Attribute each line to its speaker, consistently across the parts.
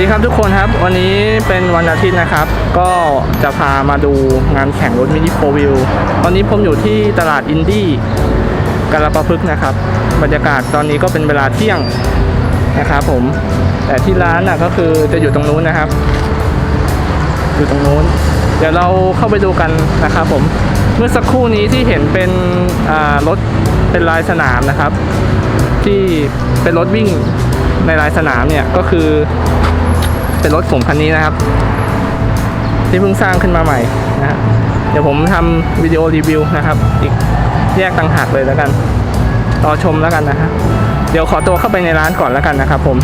Speaker 1: วัสดีครับทุกคนครับ วันนี้เป็นวันอาทิตย์นะครับ ก็จะพามาดูงานแข่งรถมินิโฟวิลตอนนี้ผมอยู่ที่ตลาดอินดี้กาลปะพฤกนะครับ บรรยากาศตอนนี้ก็เป็นเวลาเที่ยงนะครับผม แต่ที่ร้านน่ะก็คือจะอยู่ตรงนู้นนะครับ อยู่ตรงนู้น เดี๋ยวเราเข้าไปดูกันนะครับผม เมื่อสักครู่นี้ที่เห็นเป็นรถเป็นลายสนามนะครับ ที่เป็นรถวิ่งในลายสนามเนี่ยก็คือ เป็นรถผมคันนี้นะครับ ที่เพิ่งสร้างขึ้นมาใหม่นะฮะเดี๋ยวผมทำวิดีโอรีวิวนะครับ อีกแยกต่างหากเลยแล้วกันรอชมแล้วกันนะฮะเดี๋ยวขอตัวเข้าไปในร้านก่อนแล้วกันนะครับผม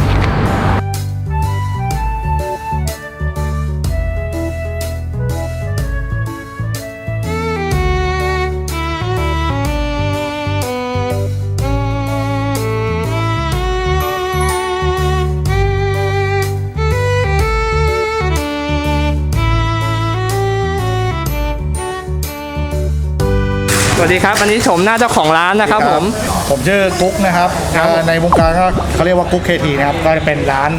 Speaker 1: วัสดีครับอันนี้ชมหน้าเจ้าของร้านนะครับผม
Speaker 2: ผมชื่อกุ๊กนะครับ
Speaker 1: ครับ
Speaker 2: เอ่อในวงการก็เขาเรียกว่ากุ๊กเคทีนะครับ ก็จะเป็นร้าน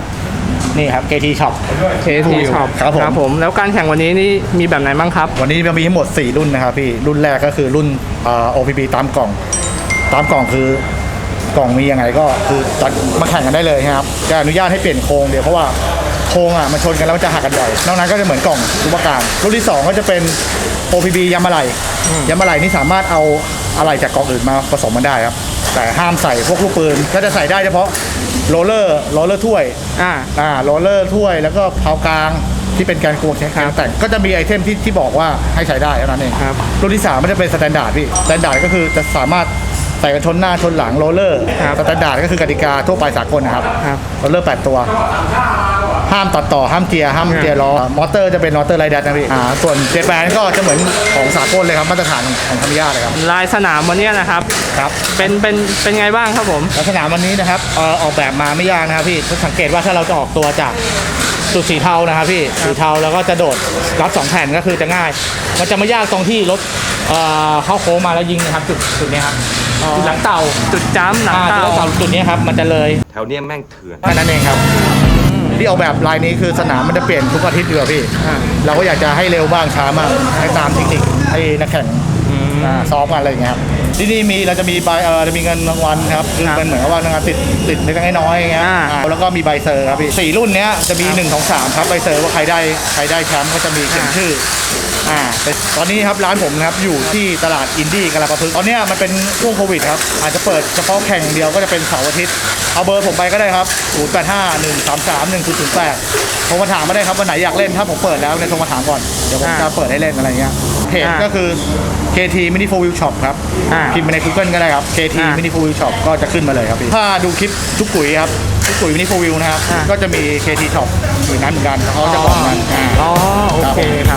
Speaker 2: นี่ครับ KT Shop
Speaker 1: เคทีช็อป
Speaker 2: ครับผม
Speaker 1: แล้วการแข่งวันนี้นี่มีแบบไหนบ้างครับ
Speaker 2: วันนี้เรามีทั้งหมด 4 รุ่นนะครับพี่ รุ่นแรกก็คือรุ่นเอ่อ OPP ตามกล่อง ตามกล่องคือกล่องมียังไงก็คือจัดมาแข่งกันได้เลยนะครับ จะอนุญาตให้เปลี่ยนโครงเดียวเพราะว่าโครงอะมันชนกันแล้วมันจะหักกันบ่อย นอกนั้นก็จะเหมือนกล่องทุกประการรุ่นที่ 2 ก็จะเป็น OPB ยามาไล ยามาไลนี่สามารถเอาอะไรจากกล่องอื่นมาผสมมันได้ครับ แต่ห้ามใส่พวกลูกปืนก็จะใส่ได้เฉพาะโรลเลอร์โรลเลอร์ถ้วย
Speaker 1: อ่า
Speaker 2: อ่าโรลเลอร์ถ้วยแล้วก็เพากลางที่เป็นแกนกลวงแข็งแต่งก็จะมีไอเทมที่ที่บอกว่าให้ใช้ได้เท่านั้นเอง
Speaker 1: ครับ
Speaker 2: รุ่นที่3มันจะเป็นสแตนดาร์ดพี่สแตนดาร์ดก็คือจะสามารถใส่กันชนหน้าชนหลังโรลเลอร์
Speaker 1: ครับ
Speaker 2: สแตนดาร์ดก็คือกติกาทั่วไปสากลนะครับ
Speaker 1: ครับ
Speaker 2: โรลเลอร์8ตัว ห้ามตัดต่อห้ามเกียร์ห้ามเกียร์ล้อมอเตอร์จะเป็นมอเตอร์ไรดัสนะพี่อ่าส่วนเจแปนก็จะเหมือนของสากลเลยครับมาตรฐานของธรรมยาเลยครับ
Speaker 1: ลายสนามวันเนี้ยนะครับ
Speaker 2: ครับ
Speaker 1: เป็นเป็นเป็นไงบ้างครับผม
Speaker 2: ลักษณะวันนี้นะครับเอ่อออกแบบมาไม่ยากนะครับพี่ถ้าสังเกตว่าถ้าเราจะออกตัวจากจุดสีเทานะครับพี่สีเทาแล้วก็จะโดดรับสองแผ่นก็คือจะง่าย มันจะไม่ยากตรงที่รถเอ่อเข้าโค้งมาแล้วยิงนะครับจุดจุดเนี้ยครับ
Speaker 1: อ๋อ
Speaker 2: จุดหลังเต่า
Speaker 1: จุดจ้ำหลัง
Speaker 2: อ่า
Speaker 1: เตา
Speaker 2: จุดหลังเต่าจุดเนี้ยครับมันจะเลย
Speaker 3: แถวเนี้ยแม่งเถื่อน
Speaker 2: แค่นั้นเองครับ ที่ออกแบบลายนี้คือสนามมันจะเปลี่ยนทุกอาทิตย์อยู่อะพี่
Speaker 1: อ่า
Speaker 2: เราก็อยากจะให้เร็วบ้างช้าบ้างให้ตามเทคนิคให้นักแข่งอ่าซ้อมกันอะไรอย่างเงี้ยครับที่นี่มีเราจะมีใบเออจะมีเงินรางวัลครับคือ
Speaker 1: ครับ
Speaker 2: เป็นเหมือนกับว่ารางวัลติดติดเล็กๆน้อยๆอย่างเงี้ย
Speaker 1: อ่า
Speaker 2: อ่าแล้วก็มีใบเซอร์ครับพี่สี่รุ่นเนี้ยจะมี1 2 3ครับใบเซอร์ว่าใครได้ใครได้แชมป์ก็จะมีเขียน
Speaker 1: อ่า
Speaker 2: ชื่อ อ่าแต่ตอนนี้ครับร้านผมนะครับอยู่ที่ตลาดอินดี้กาลาปะพฤกษ์ตอนเนี้ยมันเป็นช่วงโควิดครับอาจจะเปิดเฉพาะแข่งเดียวก็จะเป็นเสาร์อาทิตย์เอาเบอร์ผมไปก็ได้ครับ0 8 5 1 3 3 1 0 0 8โทรมาถามมาได้ครับวันไหนอยากเล่นถ้าผมเปิดแล้วเนี่ยโทรมาถามก่อนเดี๋ยวผม
Speaker 1: อ่า
Speaker 2: จะเปิดให้เล่นอะไรเงี้ยเพจ
Speaker 1: อ่า
Speaker 2: ก็คือ KT Mini Four Wheel Shop ครับ
Speaker 1: อ่า
Speaker 2: พิมพ์ไปใน Google ก็ได้ครับ KT
Speaker 1: อ่า
Speaker 2: Mini Four Wheel Shop ก็จะขึ้นมาเลยครับพี่ถ้าดูคลิปทุกปุ๋ยครับทุกปุ๋ย Mini Four Wheel นะครับ
Speaker 1: อ่า
Speaker 2: ก็จะมี KT Shop อยู่นั้นเหมือนกันเขาจะบอกกันอ่า
Speaker 1: อ๋อโอเคครับ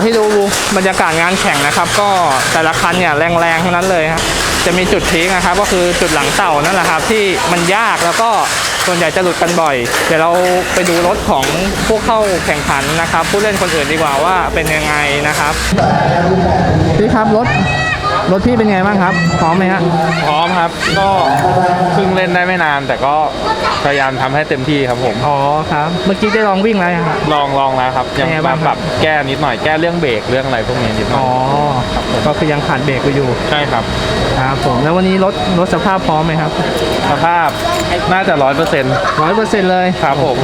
Speaker 1: ากที่ดูบรรยากาศงานแข่งนะครับ ก็แต่ละคันเนี่ยแรงๆทั้งนั้นเลยครับจะมีจุดพีคนะครับ ก็คือจุดหลังเต่านั่นแหละครับที่มันยากแล้วก็ส่วนใหญ่จะหลุดกันบ่อย เดี๋ยวเราไปดูรถของผู้เข้าแข่งขันนะครับ ผู้เล่นคนอื่นดีกว่าว่าเป็นยังไงนะครับพี่ครับรถ รถพี่เป็นไงบ้างครับ พร้อมไหมฮะ
Speaker 4: พร้อมครับ ก็เพิ่งเล่นได้ไม่นาน แต่ก็พยายามทำให้เต็มที่ครับผม
Speaker 1: อ๋อครับ เมื่อกี้ได้ลองวิ่งแล้วยังครับ
Speaker 4: ลองลองแล้วครับ ยัง
Speaker 1: เป็นไง
Speaker 4: มา
Speaker 1: บ้าง
Speaker 4: ปรับแก้นิดหน่อย แก้เรื่องเบรกเรื่องอะไรพวกนี้นิดหน่
Speaker 1: อ๋
Speaker 4: อ
Speaker 1: อยก็คือยังขาดเบรกไปอยู่
Speaker 4: ใช่ครับ
Speaker 1: ครับผม แล้ววันนี้รถรถสภาพพร้อมไหมครับ
Speaker 4: สภาพน่าจะร้อยเปอร์เซ็นต์
Speaker 1: ร้อยเปอร์เซ็นต์เลย
Speaker 4: ครับผม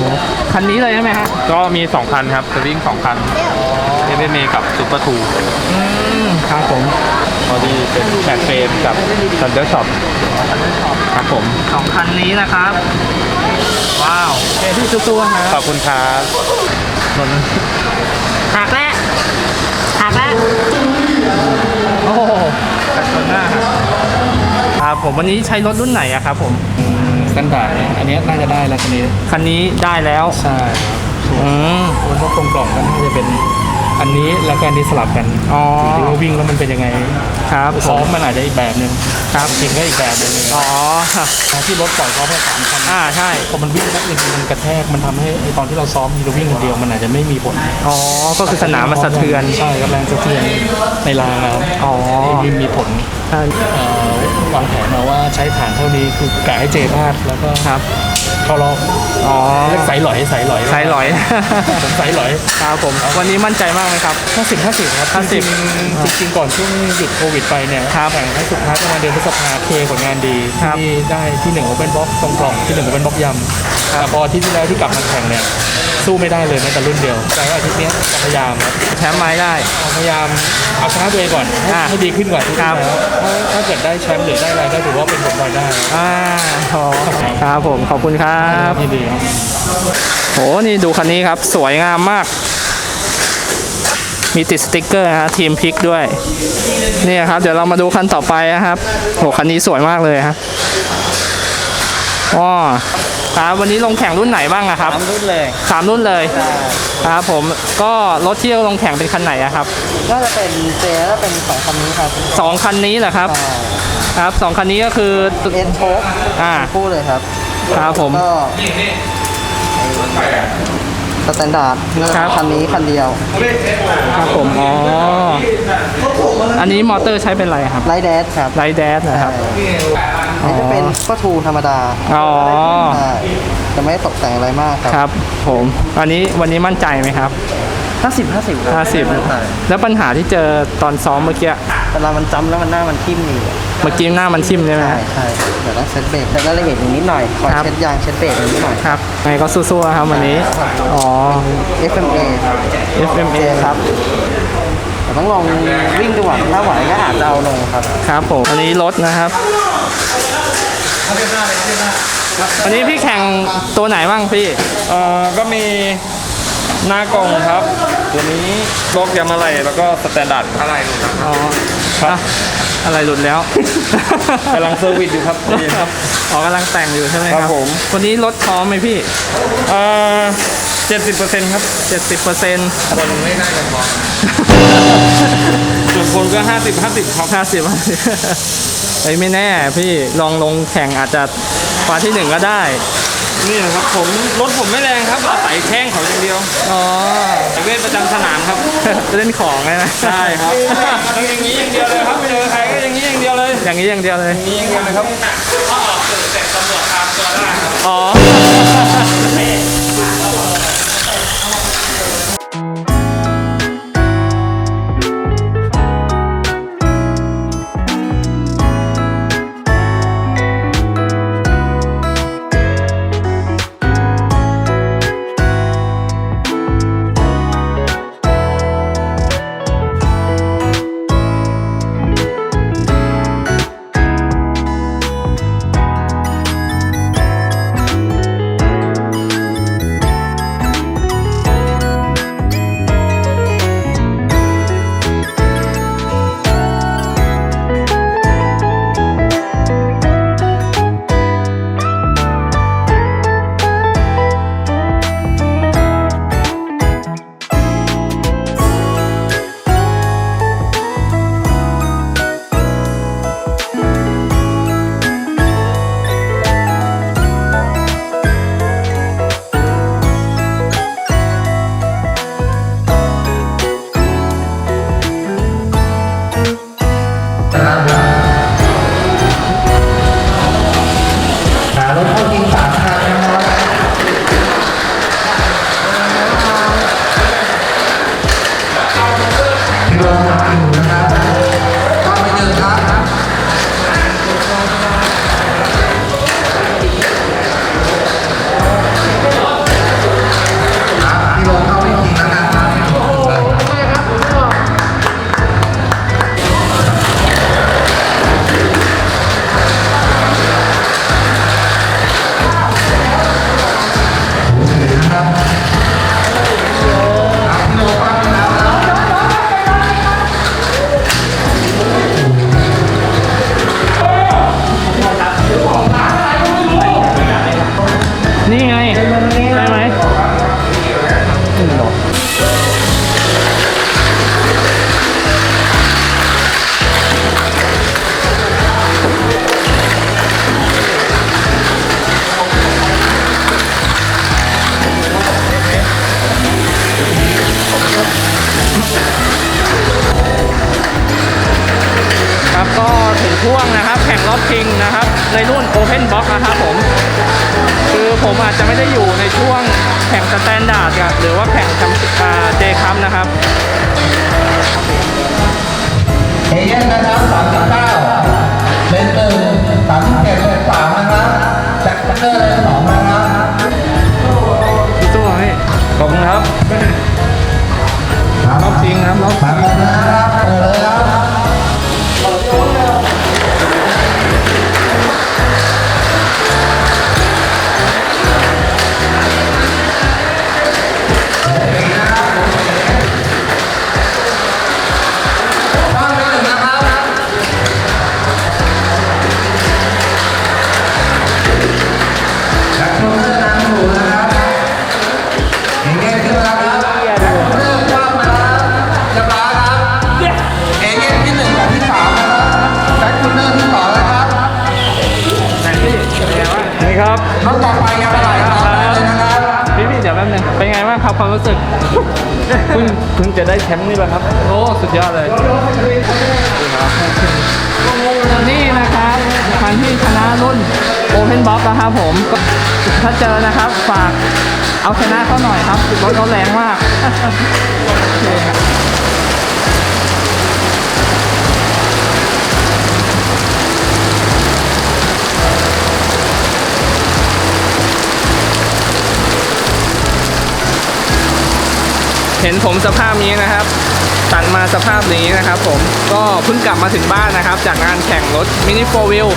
Speaker 1: คันนี้เลยใช่ไหมฮะ
Speaker 4: ก็มี 2 คันครับจะวิ่ง2คันเอเนกับซูเปอร์ทู
Speaker 1: อืม ครับผม
Speaker 4: พอดีเป็นแฟนเฟรมกับซันเดอร์ช็อปครับผม
Speaker 1: สองคันนี้นะครับ ว้าวเท่ที่ตัวๆค
Speaker 4: ข
Speaker 1: รั
Speaker 4: อ
Speaker 1: บบ
Speaker 4: คุณครับ
Speaker 1: หักแล้วหักแล้วโอ้โหตัดชนหน้าครับครับผมวันนี้ใช้รถรุ่นไหนอะครับผม
Speaker 3: กันดาษเนี่ยอันเนี้ยน่าจะได้แล้วคันนี้
Speaker 1: คันนี้ได้แล้ว
Speaker 3: ใช่ครับ
Speaker 1: อืม
Speaker 3: มันก็กลมกล่อมกันน่าจะเป็น อันนี้แล้วก็อันนี้สลับกัน
Speaker 1: อ๋อ
Speaker 3: หรือว่าวิ่งแล้วมันเป็นยังไง
Speaker 1: ครับผ
Speaker 3: ซ้อ
Speaker 1: ม
Speaker 3: มมันอาจจะอีกแบบหนึ่ง
Speaker 1: ครับ
Speaker 3: จริงก็อีกแบบหนึ่ง
Speaker 1: อ๋อ
Speaker 3: ที่รถปล่อยซ้อมแค่สามคัน
Speaker 1: อ่าใช่
Speaker 3: พอมันวิ่งปุ๊บจริงๆมันกระแทกมันทำให้ไอ้ตอนที่เราซ้อมเราวิ่งคนเดียวมันอาจจะไม่มีผล
Speaker 1: อ๋อ ก็คือสนามมันสะเทือน
Speaker 3: ใช่ครับแรงสะเทือนในรางครับ
Speaker 1: อ๋อ
Speaker 3: มีมีผล
Speaker 1: ใช่
Speaker 3: เอ่อวางแผนมาว่าใช้ฐานเท่านี้คือกะให้เจพลาดแล้วก็
Speaker 1: ครับ
Speaker 3: เข้ารอบ
Speaker 1: อ๋อ
Speaker 3: เรียกสายหลอยสายหลอย
Speaker 1: สายหลอย
Speaker 3: ผมสายหลอย
Speaker 1: ครับผมวันนี้มั่นใจมากไหมครับ
Speaker 3: ห้าสิบห้าสิบครับ
Speaker 1: 50
Speaker 3: จริงๆจริงๆก่อนช่วงหยุดโควิดไปเนี่ย
Speaker 1: ครับ
Speaker 3: แข่งให้สุดท้ายประมาณเดือนพฤษภาเคผลงานดี
Speaker 1: ครับ
Speaker 3: ที่ได้ที่หนึ่งโอเปนบ็อกตรงกล่องที่หนึ่งโอเปนบ็อกยำแต่พออาทิตย์ที่แล้วที่กลับมาแข่งเนี่ย สู้ไม่ได้เลยแม้แต่รุ่นเดียว แต่ว่าอาทิตย์เนี้ยจะพยายามครับ
Speaker 1: แชมป์ไม้ได้
Speaker 3: เอาพยายามเอาชนะตัวเองก่อนให้
Speaker 1: อ่า
Speaker 3: ให้ดีขึ้นกว่าที่
Speaker 1: ครับ
Speaker 3: แล้วถ้าถ้าเกิดได้แชมป์หรือได้อะไรก็ถือว่าเป็นผลพลอยได้
Speaker 1: อ่าอ๋อครับผมขอบคุณครับ
Speaker 3: ยินดีครับ
Speaker 1: โห นี่ดูคันนี้ครับ สวยงามมาก มีติดสติ๊กเกอร์นะฮะทีมพิกด้วยนี่ครับ เดี๋ยวเรามาดูคันต่อไปนะครับ โห คันนี้สวยมากเลยครับอ๋อ ครับวันนี้ลงแข่งรุ่นไหนบ้างอะครับ
Speaker 5: สามรุ่นเลย
Speaker 1: สามรุ่นเลยครับผมก็รถที่ลงแข่งเป็นคันไหนอะครับ
Speaker 5: ก็จะเป็นเจแล้วเป็นสองคันนี้ครับ
Speaker 1: สองคันนี้เหรอครับครับสองคันนี้ก็คือ
Speaker 5: เอ็นโชค
Speaker 1: อ่า
Speaker 5: คู่เลยครับ
Speaker 1: ครับผม
Speaker 5: ก็สแตนดาร์ดเงื่อน
Speaker 1: ครับ
Speaker 5: คันนี้คันเดียว
Speaker 1: ครับผมอ๋ออันนี้มอเตอร์ใช้เป็นอะไรครับ
Speaker 5: ไลท์แดชครับ
Speaker 1: ไลท์แดสนะครับ
Speaker 5: อัน นี้จะเป็นก็ทูธรรมดา
Speaker 1: อ๋อ
Speaker 5: ใช่จะไม่ตกแต่งอะไรมากครับ
Speaker 1: ครับผมอันนี้วันนี้มั่นใจไหมครับ
Speaker 5: ห้าสิบห้าสิบ
Speaker 1: 50 แล้วปัญหาที่เจอตอนซ้อมเมื่อกี้
Speaker 5: เวลามันจำแล้วมันหน้ามันทิ่มอยู่
Speaker 1: เมื่อกี้หน้ามันทิ่มใช่ไหม
Speaker 5: ใช่
Speaker 1: ฮะ
Speaker 5: ใช่เดี๋ยวต้องเช็ดเบรกแต่รายละเอียดอย่างนิดหน่อยคอย
Speaker 1: ครับ
Speaker 5: เช็ดยางเช็ดเบรกอย่างนิดหน่อย
Speaker 1: ครับไงก็สู้ๆครับวันนี้ อ๋อ
Speaker 5: FMA
Speaker 1: FMA ครับ
Speaker 5: แต่ต้องลองวิ่งดูก่อนถ้าไหวก็อาจจะเอาลงครับ
Speaker 1: ครับผม อันนี้รถนะครับ วันนี้พี่แข่งตัวไหนบ้างพี่
Speaker 4: เอ่อ ก็มีหน้ากล่องครับ ตัวนี้ล็อกยามาลัยแล้วก็สแตนดาร์ดอะไรหนูครับ
Speaker 1: อ๋ออะอะไรหลุดแล้ว
Speaker 4: กำลังเซอร์วิสอยู่ครับ
Speaker 1: ครับอ๋อกำลังแต่งอยู่ใช่ไหมค
Speaker 4: ครั
Speaker 1: รับบ
Speaker 4: ผม
Speaker 1: วันนี้รถพร้อมไหมพี่
Speaker 4: เอ่อเจ็ดสิบเปอร์เซ็นต์ครับ
Speaker 1: 70เปอร์เซ็นต์
Speaker 4: คนไม่น่าจะพอส่ วนคนก็ห้าสิบห้าสิบครับ
Speaker 1: ห้าสิบเฮ้ยไม่แน่พี่ลองลงแข่งอาจจะคว้าที่หนึ่งก็ได้
Speaker 4: นี่นะครับผมรถผมไม่แรงครับอาศัยแข้งเขาอย่างเดียว
Speaker 1: อ๋อ
Speaker 4: แต่เวทประจำสนามครับ
Speaker 1: เล่นของไงนะ
Speaker 4: ใช่ครับอย่างนี้อย่างเดียวเลยครับไม่เจอใครก็อย่างนี้อย่างเดียวเลย
Speaker 1: อย่างนี้อย่างเดียวเลย
Speaker 4: อย่างนี้อย่างเดียวเลยครับ
Speaker 1: อ๋อ Open ครับร
Speaker 6: ถต่อไปยังไม่ไหลต่อไปเลยนะครับ
Speaker 1: พี่พี่เดี๋ยวแป๊บนึงเป็นไงบ้างครับความรู้สึก
Speaker 4: เพิ่งเพิ่งจะได้แชมป์นี่แหละครับ
Speaker 1: โอ้สุดยอดเลยนี่นะครับคันที่ชนะรุ่น Open Box นะครับผมก็ถ้าเจอนะครับฝากเอาชนะเขาหน่อยครับรถเขาแรงมากโอเคครับ ห็นผมสภาพนี้นะครับ ตัดมาสภาพนี้นะครับ ผมก็เพิ่งกลับมาถึงบ้านนะครับ จากงานแข่งรถมินิโฟวิล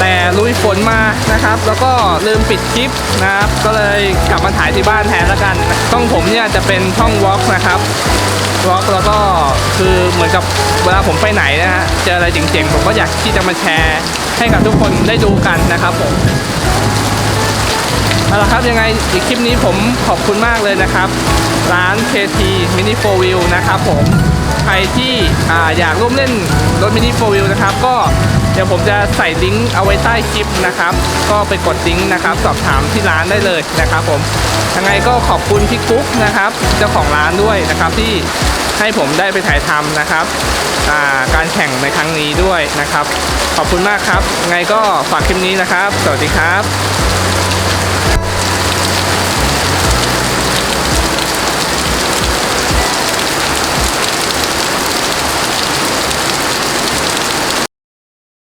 Speaker 1: แต่ลุยฝนมานะครับ แล้วก็ลืมปิดคลิปนะครับ ก็เลยกลับมาถ่ายที่บ้านแทนแล้วกันช่องผมเนี่ยจะเป็นช่องวอล์กนะครับวอล์กแล้วก็คือเหมือนกับเวลาผมไปไหนนะฮะเจออะไรเจ๋งๆผมก็อยากที่จะมาแชร์ ให้กับทุกคนได้ดูกันนะครับผม เอาละครับยังไงอีกคลิปนี้ผมขอบคุณมากเลยนะครับ ร้าน KT Mini 4 Wheel นะครับผมใครที่ออยากร่วมเล่นรถ Mini 4 Wheel นะครับ ก็เดี๋ยวผมจะใส่ลิงก์เอาไว้ใต้คลิปนะครับ ก็ไปกดลิงก์นะครับ สอบถามที่ร้านได้เลยนะครับผมยังไงก็ขอบคุณพี่กุ๊กนะครับเจ้าของร้านด้วยนะครับที่ให้ผมได้ไปถ่ายทำนะครับาการแข่งในครั้งนี้ด้วยนะครับ ขอบคุณมากครับยังไงก็ฝากคลิปนี้นะครับ สวัสดีครับ